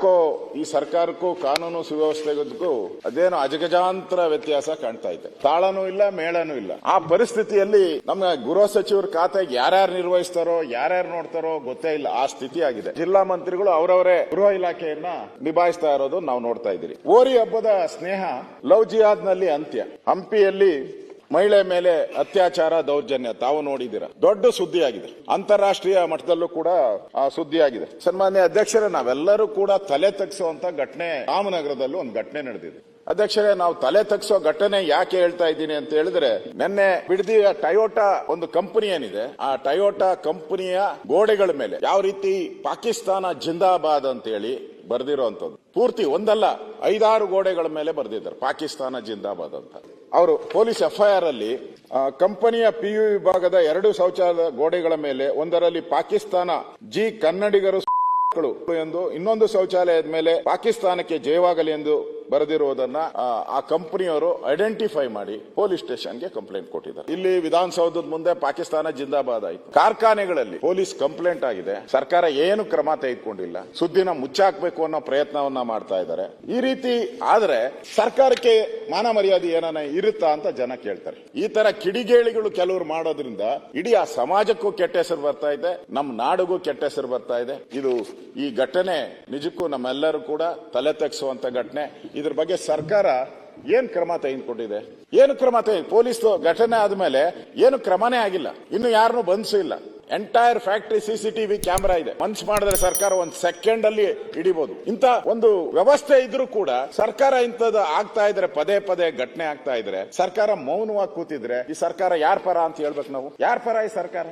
ಕೋ ಈ ಸರ್ಕಾರಕ್ಕೂ ಕಾನೂನು ಸುವ್ಯವಸ್ಥೆಗೂ ಅದೇನು ಅಜಗಜಾಂತರ ವ್ಯತ್ಯಾಸ ಕಾಣ್ತಾ ಇದೆ. ತಾಳನೂ ಇಲ್ಲ, ಮೇಳನೂ ಇಲ್ಲ. ಆ ಪರಿಸ್ಥಿತಿಯಲ್ಲಿ ನಮ್ಮ ಗೃಹ ಸಚಿವರ ಖಾತೆಗೆ ಯಾರ್ಯಾರು ನಿರ್ವಹಿಸ್ತಾರೋ, ಯಾರ್ಯಾರು ನೋಡ್ತಾರೋ ಗೊತ್ತೇ ಇಲ್ಲ. ಆ ಸ್ಥಿತಿ ಆಗಿದೆ. ಜಿಲ್ಲಾ ಮಂತ್ರಿಗಳು ಅವರವರೇ ಗೃಹ ಇಲಾಖೆಯನ್ನ ನಿಭಾಯಿಸ್ತಾ ಇರೋದು ನಾವು ನೋಡ್ತಾ ಇದ್ದೀರಿ. ಓರಿ ಹಬ್ಬದ ಸ್ನೇಹ ಲವ್ ಜಿಯಾದ್ನಲ್ಲಿ ಅಂತ್ಯ. ಹಂಪಿಯಲ್ಲಿ ಮಹಿಳೆ ಮೇಲೆ ಅತ್ಯಾಚಾರ, ದೌರ್ಜನ್ಯ, ತಾವು ನೋಡಿದಿರ ದೊಡ್ಡ ಸುದ್ದಿಯಾಗಿದೆ. ಅಂತಾರಾಷ್ಟ್ರೀಯ ಮಟ್ಟದಲ್ಲೂ ಕೂಡ ಆ ಸುದ್ದಿಯಾಗಿದೆ. ಸನ್ಮಾನ್ಯ ಅಧ್ಯಕ್ಷರೇ, ನಾವೆಲ್ಲರೂ ಕೂಡ ತಲೆ ತಗ್ಸುವಂತ ಘಟನೆ, ರಾಮನಗರದಲ್ಲೂ ಒಂದು ಘಟನೆ ನಡೆದಿದೆ. ಅಧ್ಯಕ್ಷರೇ, ನಾವು ತಲೆ ತಗ್ಸೋ ಘಟನೆ ಯಾಕೆ ಹೇಳ್ತಾ ಇದ್ದೀನಿ ಅಂತ ಹೇಳಿದ್ರೆ, ನಿನ್ನೆ ಬಿಡದಿ ಟಯೋಟಾ ಒಂದು ಕಂಪನಿ ಏನಿದೆ, ಆ ಟಯೋಟಾ ಕಂಪನಿಯ ಗೋಡೆಗಳ ಮೇಲೆ, ಯಾವ ರೀತಿ ಪಾಕಿಸ್ತಾನ ಜಿಂದಾಬಾದ್ ಅಂತ ಹೇಳಿ ಬರೆದಿರುವಂತದ್ದು ಪೂರ್ತಿ ಒಂದಲ್ಲ, ಐದಾರು ಗೋಡೆಗಳ ಮೇಲೆ ಬರೆದಿದ್ದಾರೆ, ಪಾಕಿಸ್ತಾನ ಜಿಂದಾಬಾದ್ ಅಂತ. ಅವರು ಪೊಲೀಸ್ ಎಫ್ಐಆರ್ ಅಲ್ಲಿ ಕಂಪನಿಯ ಪಿಯು ವಿಭಾಗದ ಎರಡು ಶೌಚಾಲಯ ಗೋಡೆಗಳ ಮೇಲೆ, ಒಂದರಲ್ಲಿ ಪಾಕಿಸ್ತಾನ ಜಿ ಕನ್ನಡಿಗರು ಎಂದು ಇನ್ನೊಂದು ಶೌಚಾಲಯದ ಮೇಲೆ ಪಾಕಿಸ್ತಾನಕ್ಕೆ ಜಯವಾಗಲಿ ಎಂದು ಬರೆದಿರುವುದನ್ನ ಆ, ಕಂಪನಿಯವರು ಐಡೆಂಟಿಫೈ ಮಾಡಿ ಪೊಲೀಸ್ ಸ್ಟೇಷನ್ಗೆ ಕಂಪ್ಲೇಂಟ್ ಕೊಟ್ಟಿದ್ದಾರೆ. ಇಲ್ಲಿ ವಿಧಾನಸೌಧದ ಮುಂದೆ ಪಾಕಿಸ್ತಾನ ಜಿಂದಾಬಾದ್ ಆಯ್ತು. ಕಾರ್ಖಾನೆಗಳಲ್ಲಿ ಪೊಲೀಸ್ ಕಂಪ್ಲೇಂಟ್ ಆಗಿದೆ. ಸರ್ಕಾರ ಏನು ಕ್ರಮ ತೆಗೆದುಕೊಂಡಿಲ್ಲ. ಸುದ್ದಿನ ಮುಚ್ಚಾಕ್ಬೇಕು ಅನ್ನೋ ಪ್ರಯತ್ನವನ್ನ ಮಾಡ್ತಾ ಇದ್ದಾರೆ. ಈ ರೀತಿ ಆದ್ರೆ ಸರ್ಕಾರಕ್ಕೆ ಮಾನ ಮರ್ಯಾದೆ ಏನಾನ ಇರುತ್ತಾ ಅಂತ ಜನ ಕೇಳ್ತಾರೆ. ಈ ತರ ಕಿಡಿಗೇಳಿಗಳು ಕೆಲವರು ಮಾಡೋದ್ರಿಂದ ಇಡೀ ಆ ಸಮಾಜಕ್ಕೂ ಕೆಟ್ಟ ಹೆಸರು ಬರ್ತಾ ಇದೆ. ನಮ್ಮ ನಾಡಿಗೂ ಕೆಟ್ಟ ಹೆಸರು ಬರ್ತಾ ಇದೆ. ಇದು ಈ ಘಟನೆ ನಿಜಕ್ಕೂ ನಮ್ಮೆಲ್ಲರೂ ಕೂಡ ತಲೆ ತಗ್ಸುವಂತ ಘಟನೆ. ಇದ್ರ ಬಗ್ಗೆ ಸರ್ಕಾರ ಏನ್ ಕ್ರಮ ತೆಗೆದುಕೊಂಡಿದೆ? ಏನು ಕ್ರಮ ತೆಗೆದು ಪೊಲೀಸ್ ಘಟನೆ ಆದ್ಮೇಲೆ ಏನು ಕ್ರಮನೇ ಆಗಿಲ್ಲ. ಇನ್ನು ಯಾರನ್ನೂ ಬಂಧಿಸಿಲ್ಲ ಎಂಟೈರ್ ಫ್ಯಾಕ್ಟರಿ ಸಿಸಿಟಿವಿ ಕ್ಯಾಮೆರಾ ಇದೆ. ಮನ್ಸ್ ಮಾಡಿದ್ರೆ ಸರ್ಕಾರ ಒಂದ್ ಸೆಕೆಂಡ್ ಅಲ್ಲಿ ಹಿಡಿಬಹುದು ಇಂತ ಒಂದು ವ್ಯವಸ್ಥೆ ಇದ್ರೂ ಕೂಡ ಸರ್ಕಾರ ಇಂಥದ್ದು ಆಗ್ತಾ ಇದ್ರೆ, ಪದೇ ಪದೇ ಘಟನೆ ಆಗ್ತಾ ಇದ್ರೆ, ಸರ್ಕಾರ ಮೌನವಾಗಿ ಕೂತಿದ್ರೆ ಈ ಸರ್ಕಾರ ಯಾರ ಪರ ಅಂತ ಹೇಳ್ಬೇಕು ನಾವು? ಯಾರ ಪರ ಈ ಸರ್ಕಾರ?